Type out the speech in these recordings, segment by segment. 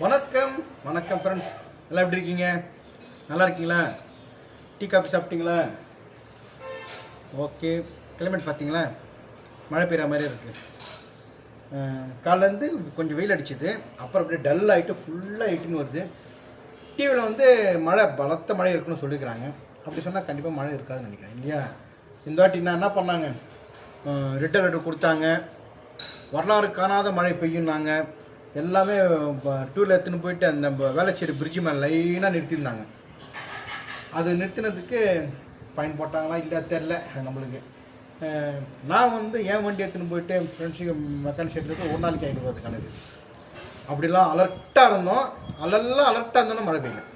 வணக்கம். வணக்கம் ஃப்ரெண்ட்ஸ் எல்லாம் எப்படி இருக்கீங்க? நல்லா இருக்கீங்களா? டீ காஃபி சாப்பிட்டீங்களா? ஓகே கிளைமேட் பார்த்தீங்களா? மழை பெய்கிற மாதிரி இருக்குது காலேருந்து கொஞ்சம் வெயில் அடிச்சுது. அப்புறம் அப்படியே டல் ஆகிட்டு ஃபுல்லாக இட்டுன்னு வருது. டிவியில் வந்து மழை பலத்த மழை இருக்குன்னு சொல்லியிருக்கிறாங்க அப்படி சொன்னால் கண்டிப்பாக மழை இருக்காதுன்னு நினைக்கிறேன். இல்லையா? இந்த வாட்டி நான் என்ன பண்ணாங்க? ரெட் அலர்ட் கொடுத்தாங்க. வரலாறு காணாத மழை பெய்யுன்னாங்க எல்லாமே டூரில் எடுத்துன்னு போயிட்டு அந்த வேலைச்சேரி பிரிட்ஜு மேலே லைனாக நிறுத்தியிருந்தாங்க. அது நிறுத்தினதுக்கு ஃபைன் போட்டாங்களா இல்லை தெரில நம்மளுக்கு. நான் வந்து என் வண்டி எடுத்துன்னு போயிட்டு ஃப்ரெண்ட்ஸுக்கு மெக்கானிக் ஷெட்டுக்கு ஒரு நாளைக்கு ஐநூறுபா கணக்கு. அப்படிலாம் அலர்ட்டாக இருந்தோம். அலெல்லாம் அலர்ட்டாக இருந்தோம்னா மழை பெய்யும்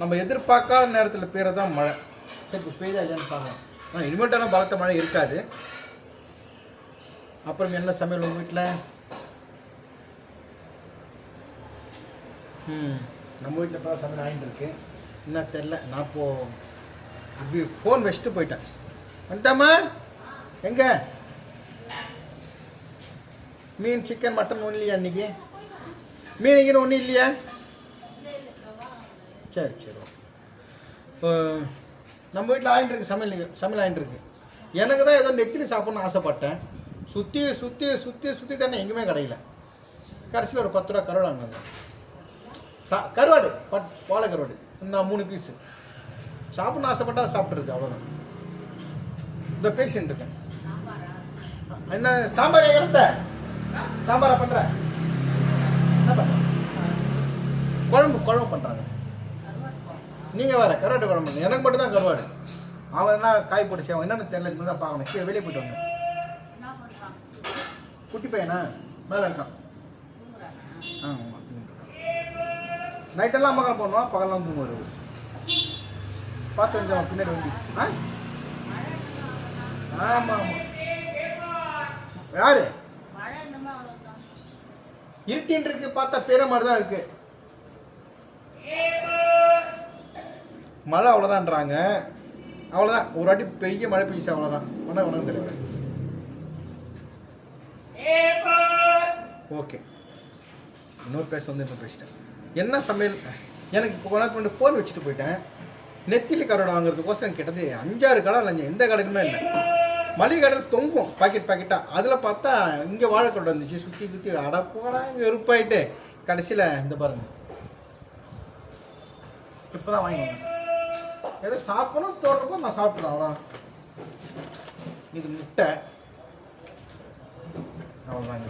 நம்ம எதிர்பார்க்காத நேரத்தில் பெய்யறது மழை. சரி இப்போ பெய்யுதா இல்லையான்னு பார்க்கலாம் ஆனால் இனிமேட்டான பலத்த மழை இருக்காது. அப்புறம் என்ன சமையல் உங்கள் வீட்டில் நம்ம வீட்டில் இப்போ சமையல் ஆகிட்டு இருக்கு. என்ன தெரில நான் இப்போது ஃபோன் வச்சுட்டு போயிட்டேன். வந்துட்டாமா எங்க? மீன் சிக்கன் மட்டன் ஒன்றும் இல்லையா இன்னைக்கு? மீன் இங்கே ஒன்றும் இல்லையா? சரி சரி ஓகே இப்போ நம்ம வீட்டில் ஆகிட்டு இருக்கு சமையல் சமையல் ஆகிட்டு இருக்கு. எனக்கு தான் ஏதோ நெத்திலி சாப்பிட்ணும்னு ஆசைப்பட்டேன். சுற்றி சுற்றி சுற்றி சுற்றி தானே எங்கேயுமே கிடையில கடைசியில் ஒரு பத்து ரூபா கருவாடு வாங்கினது சா கருவாடு. பட் பாலை கருவாடு. நான் மூணு பீஸு சாப்பிட்ணும் ஆசைப்பட்டா சாப்பிட்றது அவ்வளோதான் இந்த பேசிட்டு இருக்கேன். என்ன சாம்பார் இறந்த சாம்பாரா பண்ணுற என்ன பண்ணுற குழம்பு குழம்பு பண்ணுறாங்க நீங்கள் வேற கருவாட்டு குழம்பு எனக்கு மட்டும் தான் கருவாடு. அவன் என்ன காய் போட்டு அவன் என்னென்னு தெரியல இனிமே தான் பார்க்கணும். கீழே வெளியே போயிட்டு வந்தேன் குட்டி பையனா? மேலே இருக்கான். ஆமாம் நைட்டெல்லாம் மகன் பண்ணுவான் பகல்லாம் தூங்குவார். அவரு. பார்த்து வந்து பின்னாடி வண்டி ஆ? ஆமாம் ஆமாம் யாரு? இருட்டின்னு இருக்கு பார்த்தா பேர மாதிரி தான் இருக்கு. மழை அவ்வளோதான்றாங்க அவ்வளோதான் ஒரு வாட்டி பெரிய மழை பெய்யுச்சு அவ்வளோதான் ஒன்றா ஒன்றும் தெரியல. ஓகே. இன்னொரு பேச வந்து இன்னும் பேசிட்டேன். என்ன சமையல்? எனக்கு இப்போ கொஞ்ச நேரத்துக்கு ஃபோன் வச்சுட்டு போயிட்டேன். நெத்திலி கரோட வாங்குறதுக்கோசரம் கிட்டது அஞ்சாறு கடை இல்லை எந்த கடையுமே இல்லை. மளிகை கடையில் தொங்கும் பாக்கெட் பாக்கெட்டாக அதில் பார்த்தா இங்கே வாழைக்கடை வந்துச்சு சுற்றி சுற்றி அட போடா வெறுப்பாயிட்டு. கடைசியில் இந்த பாருங்க. இப்போ தான் வாங்கிக்கோங்க வந்தேன் எதை சாப்பிடணும் தோறப்போ நான் சாப்பிட்றேன் அவ்வளோ இது முட்டை. அவ்வளோதாங்க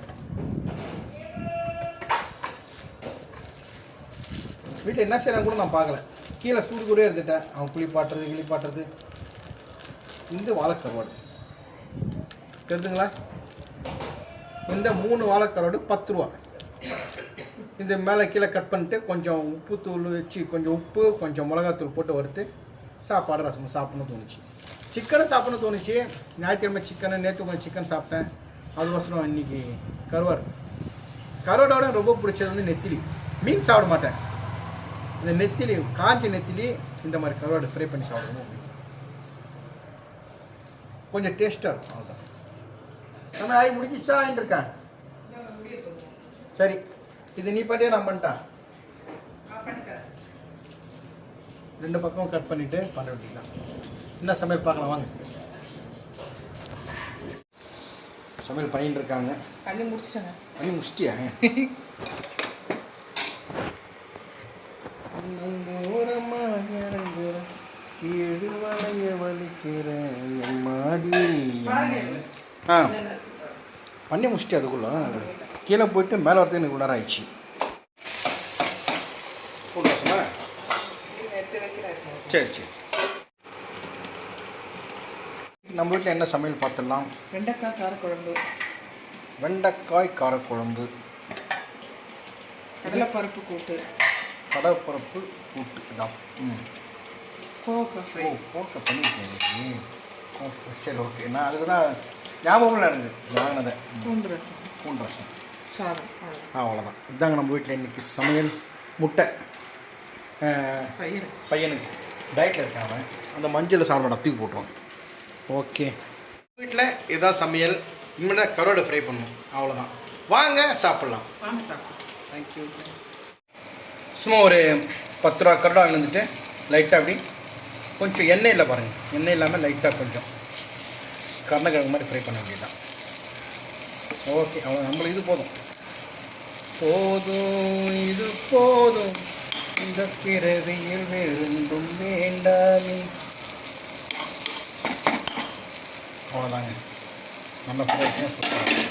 வீட்டில் என்ன செய்கிறாங்க கூட நான் பார்க்கல. கீழே சூடு கூட இருந்துட்டேன் அவன் குளிப்பாட்டுறது கிளிப்பாட்டுறது இந்த வாழைக்கருவாடு. தெரிஞ்சுங்களா? இந்த மூணு வாழைக்கருவாடு பத்து ரூபா. இந்த மேலே கீழே கட் பண்ணிட்டு கொஞ்சம் உப்பு தூள் வச்சு கொஞ்சம் உப்பு கொஞ்சம் மிளகாத்தூள் போட்டு வறுத்து சாப்பாடு ரசம் சாப்பிட்ணும் தோணுச்சு. சிக்கனும் சாப்பிட்ணும் தோணுச்சு. ஞாயிற்றுக்கிழமை சிக்கனு நேற்று கொஞ்சம் சிக்கன் சாப்பிட்டேன். அதுக்கோசரம் இன்னைக்கு கருவாடு. கருவாடோட எனக்கு ரொம்ப பிடிச்சது வந்து நெத்திலி. மீன் சாப்பிட மாட்டேன். இந்த நெத்திலி காஞ்ச நெத்திலி இந்த மாதிரி கருவாடு ஃப்ரை பண்ணி சாப்பிடணும். கொஞ்சம் டேஸ்ட்டாக இருக்கும் அவ்வளோதான் நம்ம ஆகி முடிஞ்சிச்சா ஆகிட்டு இருக்கேன். சரி இது நீ பண்ணியா நான் பண்ணிட்டேன் ரெண்டு பக்கம் கட் பண்ணிட்டு பண்ண வேண்டியதான் என்ன சமையல் பார்க்கலாம் வாங்க. சமையல் பண்ணிட்டு இருக்காங்க. பண்ணி முடிச்சிட்டேங்க. பண்ணி முடிச்சிட்டியா? கீழ் வளைய வலிக்கிற எம்மாடி ஆ. பண்ணி முடிச்சிட்டு அதுக்குள்ள கீழே போயிட்டு மேலே வரது எனக்கு உள்ளார ஆயிடுச்சு. சரி சரி. நம்ம வீட்டில் என்ன சமையல் பார்த்துடலாம்? வெண்டைக்காய் காரக்குழம்பு. வெண்டைக்காய் காரக்குழம்பு. கடலைப்பருப்பு கூட்டு. கடற்பரப்பு கூட்டு. இதான் ஓ ஃப்ரை. போட்ட பண்ணியிருக்கேன் இன்னைக்கு. ஓ, சரி ஓகே. நான் அதுக்கு தான் ஞாபகம் எனக்கு. வாங்கினதை பூண்டு ரசம். பூண்டு ரசம். சாதம். ஆ அவ்வளோதான் இதாங்க நம்ம வீட்டில் இன்றைக்கி சமையல். முட்டை. பயிர் பையனுக்கு. டயட்டில் இருக்காங்க அந்த மஞ்சள் சாப்பிட தூக்கி போட்டுருவாங்க. ஓகே. வீட்டில் இதான் சமையல். இனிமேல் கருவாடு ஃப்ரை பண்ணணும் அவ்வளோதான் வாங்க சாப்பிட்லாம். வாங்க சாப்பிடும் தேங்க்யூ சும்மா ஒரு பத்து ரூபா கரடா வந்துட்டு லைட்டாக அப்படி கொஞ்சம் எண்ணெய் இல்லை பாருங்கள் எண்ணெய் இல்லாமல் லைட்டாக கொஞ்சம் கருணக்கிழங்கு மாதிரி ஃப்ரை பண்ண வேண்டியதுதான். ஓகே அவ்வளோ நம்மளுக்கு இது போதும். போதும் இது போதும். இந்த பிறவியில் வேறொன்றும் வேண்டாமே. அவ்வளோதாங்க நல்ல ஃப்ரை சூப்பராக